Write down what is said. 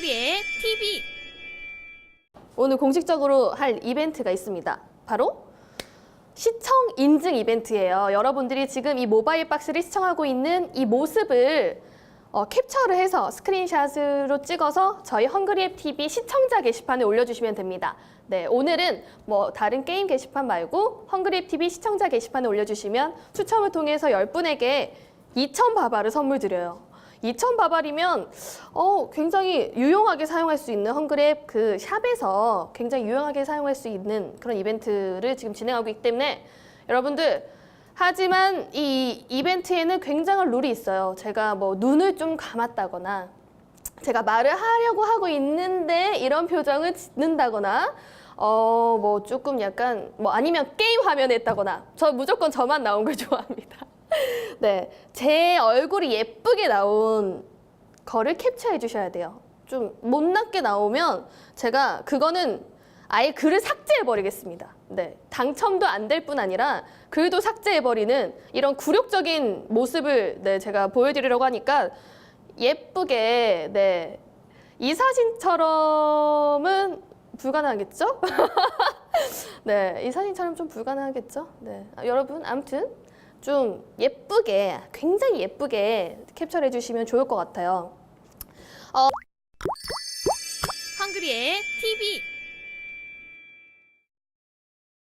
헝그리의 TV 오늘 공식적으로 할 이벤트가 있습니다. 바로 시청 인증 이벤트예요. 여러분들이 지금 이 모바일 박스를 시청하고 있는 이 모습을 어, 캡처를 해서 스크린샷으로 찍어서 저희 헝그리앱 TV 시청자 게시판에 올려주시면 됩니다. 네, 오늘은 뭐 다른 게임 게시판 말고 헝그리앱 TV 시청자 게시판에 올려주시면 추첨을 통해서 10분에게 2,000 바바를 선물 드려요. 2,000 바발이면 어, 굉장히 유용하게 사용할 수 있는 헝그랩 그 샵에서 굉장히 유용하게 사용할 수 있는 그런 이벤트를 지금 진행하고 있기 때문에 여러분들 하지만 이 이벤트에는 굉장한 룰이 있어요. 제가 뭐 눈을 좀 감았다거나 제가 말을 하려고 하고 있는데 이런 표정을 짓는다거나 어 뭐 조금 약간 뭐 아니면 게임 화면에 했다거나 저 무조건 저만 나온 걸 좋아합니다. 네, 제 얼굴이 예쁘게 나온 거를 캡처해 주셔야 돼요. 좀 못났게 나오면 제가 그거는 아예 글을 삭제해 버리겠습니다. 네, 당첨도 안 될 뿐 아니라 글도 삭제해 버리는 이런 굴욕적인 모습을 네, 제가 보여드리려고 하니까 예쁘게 네, 이 사진처럼은 불가능하겠죠? 네, 이 사진처럼 좀 불가능하겠죠? 네, 아, 여러분 아무튼 좀 예쁘게 굉장히 예쁘게 캡처해 주시면 좋을 것 같아요. 헝그리의 TV